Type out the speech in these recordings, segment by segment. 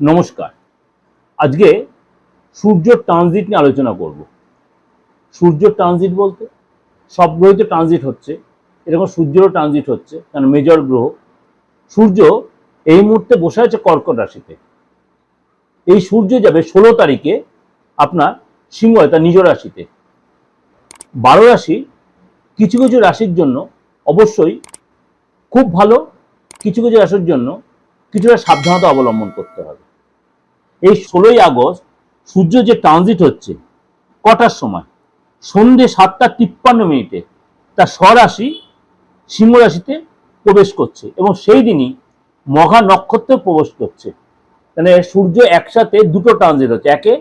নমস্কার। আজকে সূর্য ট্রানজিট নিয়ে আলোচনা করব। সূর্য ট্রানজিট বলতে সব গ্রহে তো ট্রানজিট হচ্ছে। এরকম সূর্যেরও ট্রানজিট হচ্ছে, কারণ মেজর গ্রহ। সূর্য এই মুহূর্তে বসে আছে কর্কট রাশিতে। এই সূর্য যাবে ষোলো তারিখে আপনার সিংহ তার নিজ রাশিতে। বারো রাশি কিছু কিছু রাশির জন্য অবশ্যই খুব ভালো, কিছু কিছু রাশির জন্য কিছুটা সাবধানতা অবলম্বন করতে এই ষোলোই আগস্ট সূর্য যে ট্রানজিট হচ্ছে, কটার সময়? সন্ধে সাতটা তিপ্পান্ন মিনিটে। তার স্বরাশি সিংহ রাশিতে প্রবেশ করছে এবং সেই দিনই মঘা নক্ষত্রে প্রবেশ করছে। মানে সূর্য একসাথে দুটো ট্রানজিট হচ্ছে, একে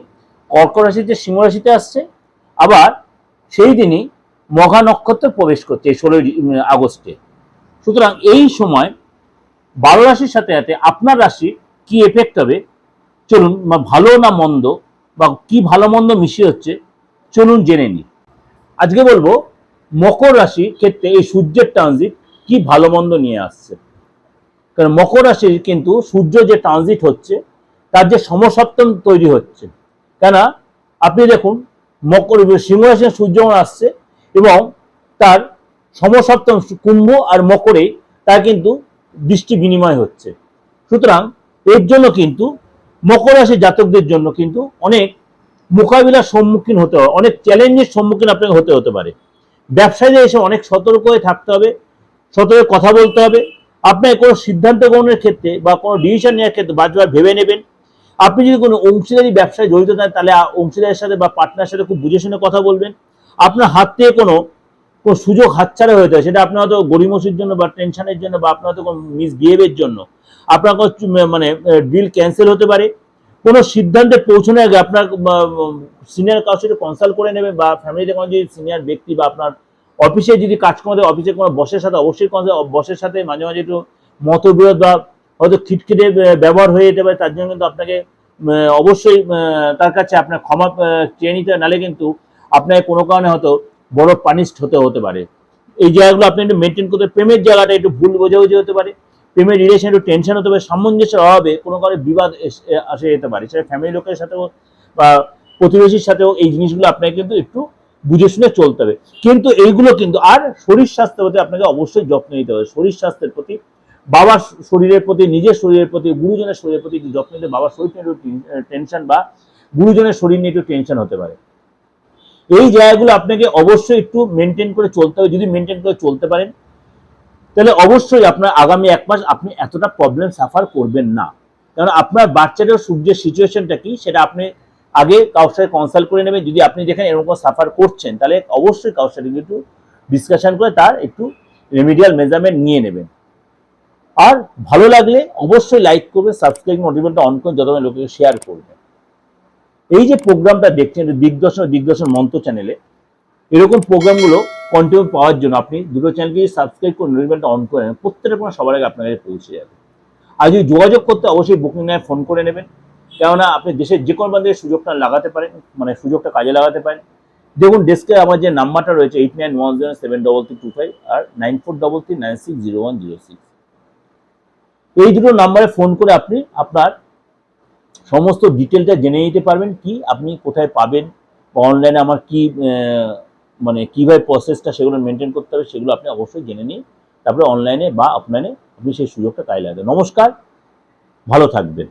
কর্ক রাশিতে, সিংহ রাশিতে আসছে, আবার সেই দিনই মঘা নক্ষত্রে প্রবেশ করছে এই ষোলোই আগস্টে। সুতরাং এই সময় বারো রাশির সাথে সাথে আপনার রাশি কি এফেক্ট হবে? চলুন ভালো না মন্দ, বা কি ভালো মন্দ মিশিয়ে হচ্ছে, চলুন জেনে নিই। আজকে বলব, মকর রাশির ক্ষেত্রে এই সূর্যের ট্রানজিট কি ভালো মন্দ নিয়ে আসছে। কারণ মকর রাশির কিন্তু সূর্য যে ট্রানজিট হচ্ছে, তার যে সমসপ্তম তৈরি হচ্ছে। কেন আপনি দেখুন, মকর সিংহ রাশির সূর্য আসছে এবং তার সমসপ্তম কুম্ভ আর মকরে তার কিন্তু দৃষ্টি বিনিময় হচ্ছে। সুতরাং এর জন্য কিন্তু মকর রাশি জাতকদের জন্য কিন্তু অনেক মোকাবিলার সম্মুখীন হতে হবে, অনেক চ্যালেঞ্জের সম্মুখীন আপনাকে হতে হতে পারে। ব্যবসায়ীদের এসে অনেক সতর্ক হয়ে থাকতে হবে, সতর্ক কথা বলতে হবে। আপনাকে কোনো সিদ্ধান্ত গ্রহণের ক্ষেত্রে বা কোনো ডিসিশন নেওয়ার ক্ষেত্রে বারবার ভেবে নেবেন। আপনি যদি কোনো অংশীদারি ব্যবসায় জড়িত থাকেন, তাহলে অংশীদারের সাথে বা পার্টনার সাথে খুব বুঝে শুনে কথা বলবেন। আপনার হাত থেকে কোনো কোনো সুযোগ হাতছাড়া হয়ে যায়, সেটা আপনার হয়তো গরিমসির জন্য বা টেনশনের জন্য বা আপনার হয়তো কোনো মিসবিহেভের জন্য, আপনার মানে ডিল ক্যান্সেল হতে পারে। কোনো সিদ্ধান্তে পৌঁছানোর আগে আপনার সিনিয়র কারোর সাথে কনসাল্ট করে নেবেন বা ফ্যামিলিতে কোনো যদি সিনিয়র ব্যক্তি বা আপনার অফিসে যদি কাজ করাতে অফিসে কোনো বসের সাথে, অবশ্যই বসের সাথে মাঝে মাঝে একটু মতবিরোধ বা হয়তো খিটখিটে ব্যবহার হয়ে যেতে পারে, তার জন্য কিন্তু আপনাকে অবশ্যই তার কাছে আপনার ক্ষমা চেয়ে নিতে নালে কিন্তু আপনাকে কোনো কারণে হয়তো বড় পানিশড হতে হতে পারে। এই জায়গাগুলো আপনি একটু মেনটেন করতে প্রেমের জায়গাটা একটু ভুল বোঝাবুঝি হতে পারে। প্রেমের রিলেশন একটু টেনশন হতে পারে। সামঞ্জস্যের অভাবে কোনো কারণে বিবাদ আসে যেতে পারে। সেটা ফ্যামিলি লোকের সাথেও বা প্রতিবেশীর সাথেও এই জিনিসগুলো আপনাকে কিন্তু একটু বুঝে শুনে চলতে হবে। কিন্তু এইগুলো কিন্তু আর শরীর স্বাস্থ্যের প্রতি আপনাকে অবশ্যই যত্ন নিতে হবে। শরীর স্বাস্থ্যের প্রতি, বাবার শরীরের প্রতি, নিজের শরীরের প্রতি, গুরুজনের শরীরের প্রতি যত্ন নিতে বাবার শরীর নিয়ে একটু টেনশন বা গুরুজনের শরীর নিয়ে একটু টেনশন হতে পারে। এই জায়গাগুলো আপনাকে অবশ্যই একটু মেনটেন করে চলতে হবে। যদি মেনটেন করে চলতে পারেন, তাহলে অবশ্যই আপনার আগামী এক মাস আপনি এতটা প্রবলেম সাফার করবেন না। কারণ আপনার বাচ্চাটার সূর্যের সিচুয়েশনটা কি, সেটা আপনি আগে কারোর সাথে কনসাল্ট করে নেবেন। যদি আপনি যেখানে এরকম সাফার করছেন, তাহলে অবশ্যই কারোর সাথে একটু ডিসকাশন করে তার একটু রেমিডিয়াল মেজারমেন্ট নিয়ে নেবেন। আর ভালো লাগলে অবশ্যই লাইক করবে সাবস্ক্রাইব নোটিফিকেশনটা অন করে যত লোকে শেয়ার করবে এই যে প্রোগ্রামটা দেখছেন দিগদর্শন দিগদর্শন মন্ত্র চ্যানেলে এরকম প্রোগ্রামগুলো কন্টিনিউ পাওয়ার জন্য আপনি দুটো চ্যানেলকে সাবস্ক্রাইব করে নোটিফিকেশনটা অন করে নেন প্রত্যেকটা কোনো সবার আগে আপনার কাছে পৌঁছে যাবে। আর যদি যোগাযোগ করতে অবশ্যই বুকিং নেয় ফোন করে নেবেন। কেননা আপনি দেশের যে কোনো বান্ধবের সুযোগটা লাগাতে পারেন মানে সুযোগটা কাজে লাগাতে পারেন। দেখুন ডেস্কে আমার যে নাম্বারটা রয়েছে eight nine one zero seven double three two five আর nine four double three nine six zero one zero six এই দুটো নাম্বারে ফোন করে আপনি আপনার সমস্ত ডিটেলটা জেনে নিতে পারবেন কি আপনি কোথায় পাবেন, বা অনলাইনে আমার কি মানে কীভাবে প্রসেসটা সেগুলো মেনটেন করতে হবে সেগুলো আপনি অবশ্যই জেনে নিন। তারপরে অনলাইনে বা অফলাইনে আপনি সেই সুযোগটা কাজে লাগাবেন নমস্কার, ভালো থাকবেন।